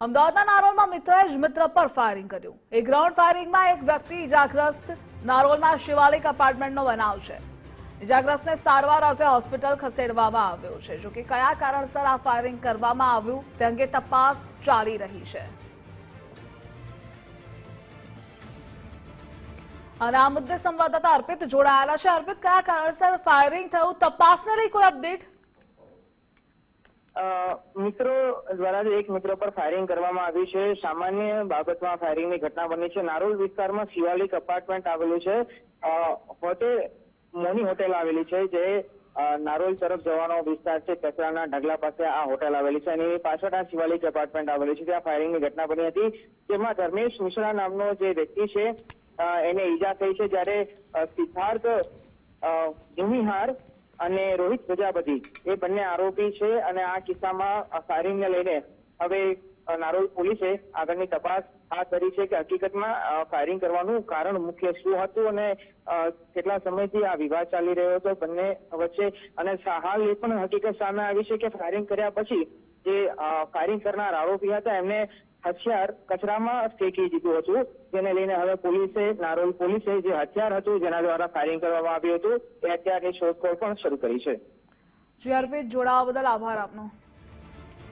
અમદાવાદના નારોલમાં મિત્રએ જ મિત્ર પર ફાયરિંગ કર્યું. એ ગ્રાઉન્ડ ફાયરિંગમાં એક વ્યક્તિ ઇજાગ્રસ્ત નારોલના શિવાલિક અપાર્ટમેન્ટનો બનાવ છે. ઇજાગ્રસ્તને સારવાર અર્થે હોસ્પિટલ ખસેડવામાં આવ્યો છે. જોકે કયા કારણસર આ ફાયરિંગ કરવામાં આવ્યું તે અંગે તપાસ ચાલી રહી છે. અને આ મુદ્દે સંવાદદાતા અર્પિત જોડાયેલા છે. અર્પિત, કયા કારણસર ફાયરિંગ થયું? તપાસને લઈ કોઈ અપડેટ મિત્રો દ્વારા જ એક મિત્ર પર ફાયરિંગ કરવામાં આવ્યું છે. સામાન્ય બાબતમાં ફાયરિંગની ઘટના બની છે. નારોલ વિસ્તારમાં શિવાલિક અપાર્ટમેન્ટ આવેલું છે. હોટેલ મોની હોટેલ આવેલી છે જે નારોલ તરફ જવાનો વિસ્તાર છે. કચરાના ઢગલા પાસે આ હોટેલ આવેલી છે એની પાછળ આ શિવાલિક એપાર્ટમેન્ટ આવેલી છે. ત્યાં ફાયરિંગની ઘટના બની હતી. જેમાં ધર્મેશ મિશ્રા નામનો જે વ્યક્તિ છે એને ઈજા થઈ છે. જ્યારે સિદ્ધાર્થ અ, ભૂમિહાર અને રોહિત પ્રજાપતિ, એ બંને આરોપી છે અને આ કિસ્સામાં ફાયરિંગને લઈને હવે નારોલ પોલીસે આગળની તપાસ હાથ ધરી છે કે હકીકતમાં ફાયરિંગ કરવાનું કારણ મુખ્ય શું હતું અને કેટલા સમયથી આ વિવાદ ચાલી રહ્યો હતો બંને વચ્ચે. અને હાલ એ પણ હકીકત સામે આવી છે કે ફાયરિંગ કર્યા પછી જે ફાયરિંગ કરનાર આરોપી હતા એમને હથિયાર કચરામાં ફેંકી દીધું હતું. જેને લઈને હવે પોલીસે, નારોલ પોલીસે જે હથિયાર હતું, જેના દ્વારા ફાયરિંગ કરવામાં આવ્યું હતું, એ હથિયારની શોધખોળ પણ શરૂ કરી છે. જોડાવા બદલ આભાર આપનો.